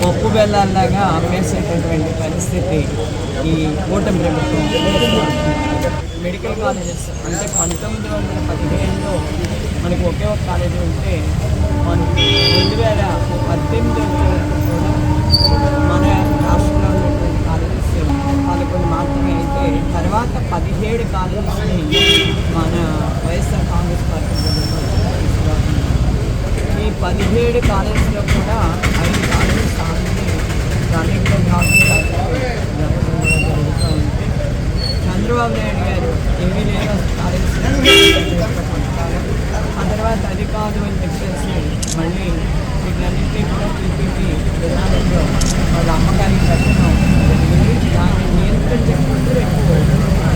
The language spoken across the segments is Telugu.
పప్పు బెల్లాల్లాగా అమ్మేసేటటువంటి పరిస్థితి ఈ కూటమి ప్రభుత్వం మెడికల్ కాలేజెస్ అంటే పంతొమ్మిది వందల పదిహేనులో మనకు ఒకే ఒక కాలేజీ ఉంటే మనకి రెండు వేల పద్దెనిమిది మన రాష్ట్రంలో ఉన్నటువంటి కాలేజెస్ పదకొండు మాత్రమే అయితే తర్వాత పదిహేడు కాలేజెస్ని మన వైఎస్ఆర్ కాంగ్రెస్ పార్టీ ఈ పదిహేడు కాలేజీలో కూడా రన్నింగ్లో కాకుండా చంద్రబాబు నాయుడు గారు ఏమీ లేదా ఆ తర్వాత అది కాదు అని చెప్పేసి మళ్ళీ వీటన్నింటినీ కూడా టీపీపీ విధానంలో వాళ్ళ అమ్మకానికి పెట్టడం జరిగింది. దాన్ని నియంత్రించకుండా ఎక్కువ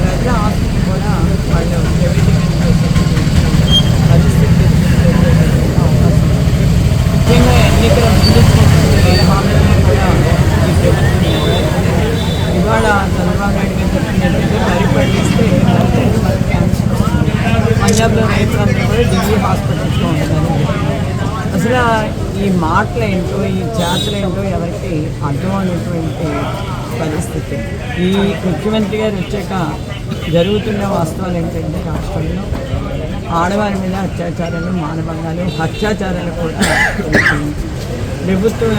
ప్రజల ఆస్తిని కూడా వాళ్ళు ప్రైవేటీకరణ చేసేటువంటి పరిస్థితి తీసుకొచ్చేటటువంటి అవకాశం ఉంది. ముఖ్యంగా ఎన్నికల ముందు ఇచ్చినటువంటి ఏ హామీలను కూడా ఈ ప్రభుత్వం నెరవేర్చలేదు. ఇవాళ చంద్రబాబు నాయుడు గారు చెప్పినట్టు వరి పండిస్తే మరి క్యాన్సర్ పంజాబ్లో రైతులందరూ కూడా ఢిల్లీ హాస్పిటల్స్లో ఉంటారు అసలు ఈ మాటలు ఏంటో ఈ జాతర ఏంటో ఎవరికి అర్థమైనటువంటి పరిస్థితి. ఈ ముఖ్యమంత్రి గారు వచ్చాక జరుగుతున్న వాస్తవాలు ఏంటంటే రాష్ట్రంలో ఆడవారి మీద అత్యాచారాలు మానభంగాలు అత్యాచారాలు కూడా ప్రభుత్వం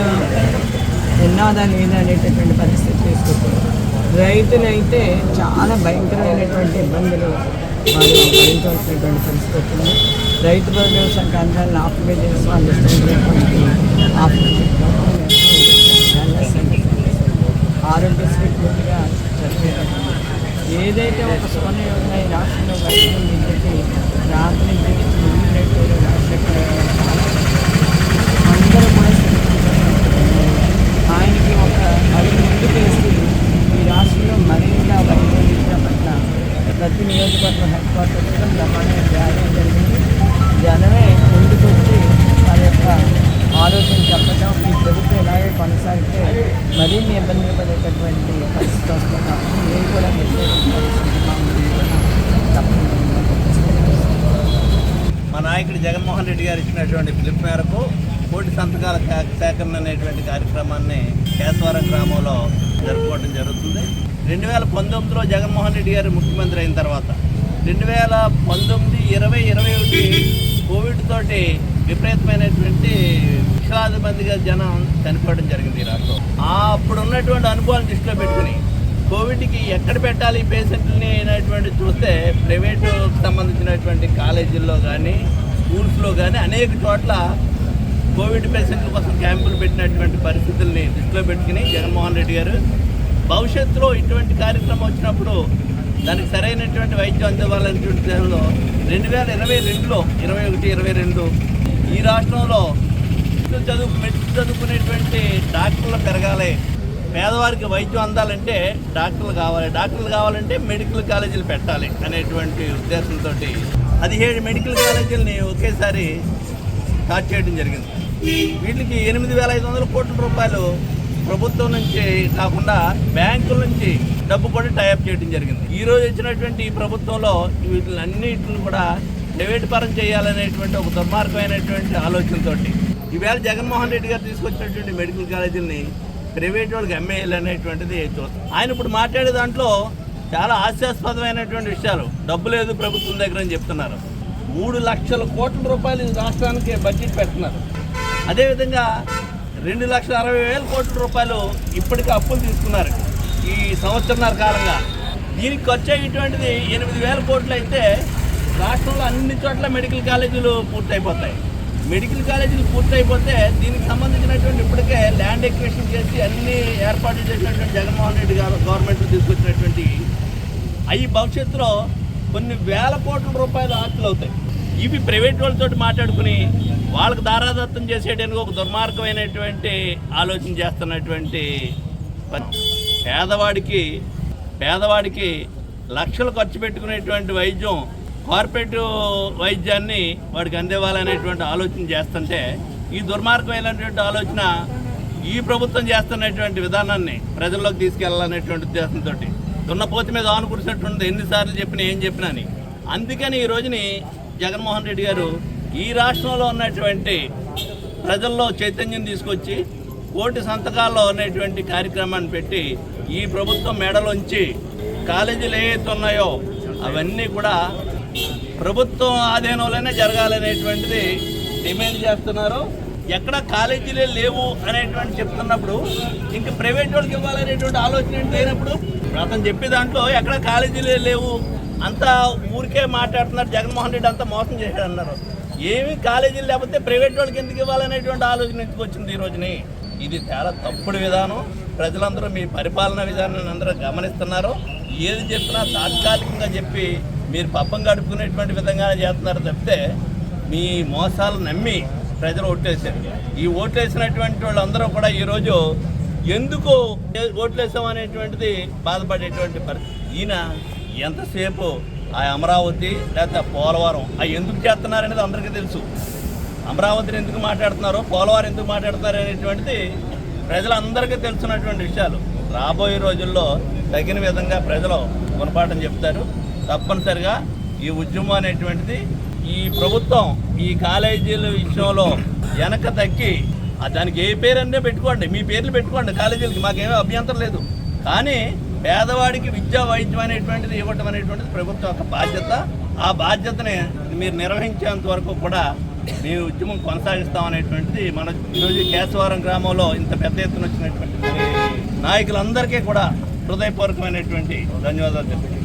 ఉన్నదా లేదా అనేటటువంటి పరిస్థితి తీసుకొచ్చారు రైతులైతే చాలా భయంకరమైనటువంటి ఇబ్బందులు వారు భరించవలసినటువంటి పరిస్థితి వచ్చింది రైతు భరోసా కేంద్రాలను ఆఫ్రికా చేసి వాళ్ళు ఇస్తున్నటువంటి ఆరోగ్యశ్రీ పూర్తిగా చదివేటప్పుడు ఏదైతే ఒక సువర్ణ యోజన ఈ రాష్ట్రంలో వైద్యం ఇంటికి రాత్రి నుంచి ముందు రాజశేఖర గారు చాలా అందరూ కూడా శ్రమించారు. ఆయనకి ఒక అడుగు ముందుకు వేసి ఈ రాష్ట్రంలో మరింత వైద్య విద్య పట్ల ప్రతి నియోజకవర్గం హెడ్ బ్రహ్మాండంగా చేయడం జరిగింది. జనమే ముందుకు వచ్చి వారి యొక్క ఆలోచన చెప్పడం ఈ ప్రభుత్వం ఇలాగే కొనసాగితే మరిన్ని ఇబ్బందులు పడేటటువంటి పరిస్థితి వస్తుంది కాబట్టి నేను కూడా మా నాయకుడు జగన్మోహన్ రెడ్డి గారు ఇచ్చినటువంటి పిలుపు మేరకు కోటి సంతకాల సే- సేకరణ అనేటువంటి కార్యక్రమాన్ని కేశవరం గ్రామంలో జరుపుకోవడం జరుగుతుంది. రెండు వేల పంతొమ్మిదిలో జగన్మోహన్ రెడ్డి గారు ముఖ్యమంత్రి అయిన తర్వాత రెండు వేల పంతొమ్మిది ఇరవై ఇరవై ఒకటి కోవిడ్ తోటి విపరీతమైనటువంటి లక్షలాది మందిగా జనం చనిపోవడం జరిగింది ఈ రాష్ట్రం అప్పుడు ఉన్నటువంటి అనుభవాన్ని దృష్టిలో పెట్టుకుని కోవిడ్కి ఎక్కడ పెట్టాలి పేషెంట్ని అయినటువంటి చూస్తే ప్రైవేటు సంబంధించినటువంటి కాలేజీల్లో కానీ స్కూల్స్లో కానీ అనేక చోట్ల కోవిడ్ పేషెంట్ల కోసం క్యాంపులు పెట్టినటువంటి పరిస్థితుల్ని దృష్టిలో పెట్టుకుని జగన్మోహన్ రెడ్డి గారు భవిష్యత్తులో ఇటువంటి కార్యక్రమం వచ్చినప్పుడు దానికి సరైనటువంటి వైద్యం అందివ్వాలనేటువంటి విషయంలో రెండు వేల ఇరవై రెండులో ఇరవై ఒకటి ఇరవై రెండు ఈ రాష్ట్రంలో చదువు మెడిసిన్ చదువుకునేటువంటి డాక్టర్లు పెరగాలి. పేదవారికి వైద్యం అందాలంటే డాక్టర్లు కావాలి. డాక్టర్లు కావాలంటే మెడికల్ కాలేజీలు పెట్టాలి అనేటువంటి ఉద్దేశంతో పదిహేడు మెడికల్ కాలేజీలని ఒకేసారి స్టార్ట్ చేయడం జరిగింది. వీటికి ఎనిమిది వేల ఐదు వందల కోట్ల రూపాయలు ప్రభుత్వం నుంచి కాకుండా బ్యాంకుల నుంచి డబ్బు కూడా టైప్ చేయడం జరిగింది. ఈ రోజు వచ్చినటువంటి ఈ ప్రభుత్వంలో వీటిని అన్నిటిని కూడా ప్రైవేట్ పరం చేయాలనేటువంటి ఒక దుర్మార్గమైనటువంటి ఆలోచనతోటి ఈవేళ జగన్మోహన్ రెడ్డి గారు తీసుకొచ్చినటువంటి మెడికల్ కాలేజీలని ప్రైవేట్ వాళ్ళకి అమ్మేయాలి అనేటువంటిది చూస్తాం. ఆయన ఇప్పుడు మాట్లాడే దాంట్లో చాలా హాస్యాస్పదమైనటువంటి విషయాలు. డబ్బు లేదు ప్రభుత్వం దగ్గర అని చెప్తున్నారు. మూడు లక్షల కోట్ల రూపాయలు రాష్ట్రానికి బడ్జెట్ పెడుతున్నారు. అదేవిధంగా రెండు లక్షల అరవై వేల కోట్ల రూపాయలు ఇప్పటికే అప్పులు తీసుకున్నారు. ఈ సంవత్సరంన్నర కాలంగా. దీనికి ఖర్చు అయ్యేటువంటిది ఎనిమిది వేల కోట్లు అయితే రాష్ట్రంలో అన్ని చోట్ల మెడికల్ కాలేజీలు పూర్తయిపోతాయి. మెడికల్ కాలేజీలు పూర్తయిపోతే దీనికి సంబంధించినటువంటి ఇప్పటికే ల్యాండ్ ఎక్వేషన్ చేసి అన్ని ఏర్పాట్లు చేసినటువంటి జగన్మోహన్ రెడ్డి గారు గవర్నమెంట్ తీసుకొచ్చినటువంటి అవి భవిష్యత్తులో కొన్ని వేల కోట్ల రూపాయల ఆస్తులు అవుతాయి. ఇవి ప్రైవేట్ వాళ్ళతో మాట్లాడుకుని వాళ్ళకి దారాదత్తం చేసేయడానికి ఒక దుర్మార్గమైనటువంటి ఆలోచన చేస్తున్నటువంటి పని. పేదవాడికి పేదవాడికి లక్షలు ఖర్చు పెట్టుకునేటువంటి వైద్యం కార్పొరేట్ వైద్యాన్ని వాడికి అందివ్వాలనేటువంటి ఆలోచన చేస్తుంటే ఈ దుర్మార్గమైనటువంటి ఆలోచన ఈ ప్రభుత్వం చేస్తున్నటువంటి విధానాన్ని ప్రజల్లోకి తీసుకెళ్ళాలనేటువంటి ఉద్దేశంతో దున్నపోతి మీద ఆను ఎన్నిసార్లు చెప్పినా ఏం చెప్పినా అని. అందుకని ఈ రోజుని జగన్మోహన్ రెడ్డి గారు ఈ రాష్ట్రంలో ఉన్నటువంటి ప్రజల్లో చైతన్యం తీసుకొచ్చి కోటి సంతకాల్లో ఉన్నటువంటి కార్యక్రమాన్ని పెట్టి ఈ ప్రభుత్వం మెడలోంచి కాలేజీలు ఏవైతున్నాయో అవన్నీ కూడా ప్రభుత్వం ఆధీనంలోనే జరగాలనేటువంటిది డిమాండ్ చేస్తున్నారు. ఎక్కడ కాలేజీలే లేవు అనేటువంటి చెప్తున్నప్పుడు ఇంకా ప్రైవేట్ వాళ్ళకి ఇవ్వాలనేటువంటి ఆలోచన ఏంటి లేనప్పుడు అతను చెప్పే దాంట్లో ఎక్కడ కాలేజీలే లేవు అంతా ఊరికే మాట్లాడుతున్నారు జగన్మోహన్ రెడ్డి అంతా మోసం చేశాడు అన్నారు ఏమి కాలేజీలు లేకపోతే ప్రైవేట్ వాళ్ళకి ఎందుకు ఇవ్వాలనేటువంటి ఆలోచన ఎందుకు వచ్చింది ఈ రోజుని? ఇది చాలా తప్పుడు విధానం. ప్రజలందరూ మీ పరిపాలన విధానాన్ని అందరూ గమనిస్తున్నారు. ఏది చెప్పినా తాత్కాలికంగా చెప్పి మీరు పప్పం గడుపుకునేటువంటి విధంగానే చేస్తున్నారు తప్పితే మీ మోసాలు నమ్మి ప్రజలు ఓట్లేశారు. ఈ ఓట్లేసినటువంటి వాళ్ళందరూ కూడా ఈరోజు ఎందుకు ఓట్లేసాం అనేటువంటిది బాధపడేటువంటి పరిస్థితి. ఈయన ఎంతసేపు ఆ అమరావతి లేకపోతే పోలవరం అవి ఎందుకు చేస్తున్నారనేది అందరికీ తెలుసు. అమరావతిని ఎందుకు మాట్లాడుతున్నారో? పోలవరం ఎందుకు మాట్లాడుతున్నారు అనేటువంటిది ప్రజలందరికీ తెలుసున్నటువంటి విషయాలు. రాబోయే రోజుల్లో తగిన విధంగా ప్రజలు గుణపాఠం చెప్తారు. తప్పనిసరిగా ఈ ఉద్యమం అనేటువంటిది ఈ ప్రభుత్వం ఈ కాలేజీల విషయంలో వెనక తగ్గి దానికి ఏ పేరన్నా పెట్టుకోండి. మీ పేర్లు పెట్టుకోండి కాలేజీలకి మాకేమీ అభ్యంతరం లేదు. కానీ పేదవాడికి విద్యా వైద్యం అనేటువంటిది ఇవ్వటం అనేటువంటిది ప్రభుత్వం యొక్క బాధ్యత. ఆ బాధ్యతని మీరు నిర్వహించేంత వరకు కూడా మీ ఉద్యమం కొనసాగిస్తాం అనేటువంటిది మన ఈరోజు కేశవరం గ్రామంలో ఇంత పెద్ద ఎత్తున వచ్చినటువంటి నాయకులందరికీ కూడా హృదయపూర్వకమైనటువంటి ధన్యవాదాలు తెలుపుతున్నాను